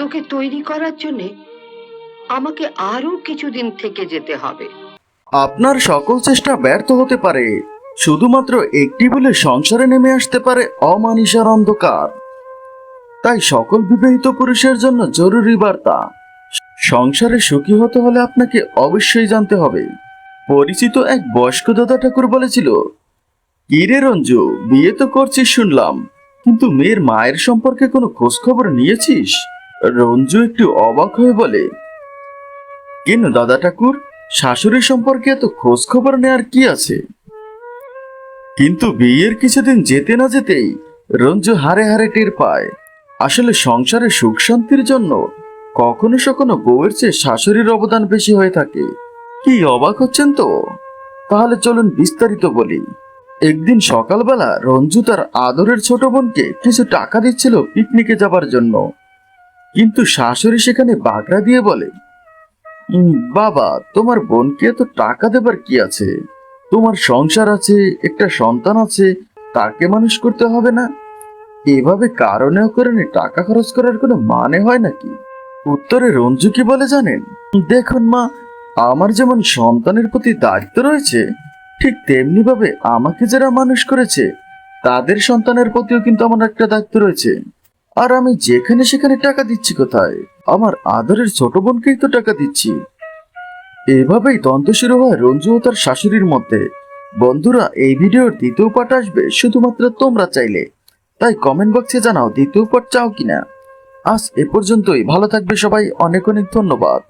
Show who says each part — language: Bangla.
Speaker 1: তোকে তৈরি করার জন্যে আমাকে আরও কিছুদিন থেকে যেতে হবে।
Speaker 2: আপনার সকল চেষ্টা ব্যর্থ হতে পারে। শুধুমাত্র একটি বলে সংসারে নেমে আসতে পারে অমানিসার অন্ধকার। তাই সকল বিবাহিত পুরুষের জন্য জরুরি বার্তা, সংসারে সুখী হতে হলে আপনাকে অবশ্যই জানতে হবে। পরিচিত এক বয়স্ক দাদা ঠাকুর বলেছিল কি রে রঞ্জু, বিয়ে তো করছিস শুনলাম, কিন্তু মেয়ের মায়ের সম্পর্কে কোনো খোঁজ খবর নিয়েছিস? রঞ্জু একটু অবাক হয়ে বলে, কেন দাদা ঠাকুর? শাশুড়ি সম্পর্কে এত খোঁজ খবর নেওয়ার কি আছে? কিন্তু বিয়ের কিছুদিন যেতে না যেতেই রঞ্জু হারে হারে টের পায়। আসলে সংসারে সুখ শান্তির জন্য কখনো সখনো বউয়ের চেয়ে শাশুড়ির অবদান বেশি হয়ে থাকে। কি অবাক হচ্ছেন তো? তাহলে চলুন বিস্তারিত বলি। একদিন সকালবেলা রঞ্জু তার আদরের ছোট বোনকে কিছু টাকা দিচ্ছিল পিকনিকে যাবার জন্য। কিন্তু শাশুড়ি সেখানে বাগড়া দিয়ে বলে বাবা, তোমার বোনকে এত টাকা দেবার কি আছে? তোমার সংসার আছে, একটা সন্তান আছে, তাকে মানুষ করতে হবে না? এভাবে কারণেও করে টাকা খরচ করার কোনো মানে হয় নাকি? উত্তরে রঞ্জু কি বলে জানেন? দেখুন মা, আমার যেমন সন্তানের প্রতি দায়িত্ব রয়েছে, ঠিক তেমনি ভাবে আমাকে যারা মানুষ করেছে, তাদের সন্তানের প্রতিও কিন্তু আমার একটা দায়িত্ব রয়েছে। আর আমি যেখানে সেখানে টাকা দিচ্ছি কোথায়? আমার আদরের ছোট বোনকেই তো টাকা দিচ্ছি। এভাবেই দ্বন্দ্ব শুরু হয় রঞ্জু ও তার শাশুড়ির মধ্যে। বন্ধুরা, এই ভিডিওর দ্বিতীয় পার্ট আসবে শুধুমাত্র তোমরা চাইলে। তাই কমেন্ট বক্সে জানাও দ্বিতীয় পার্ট চাও কিনা। আজ এ পর্যন্তই। ভালো থাকবে সবাই। অনেক অনেক ধন্যবাদ।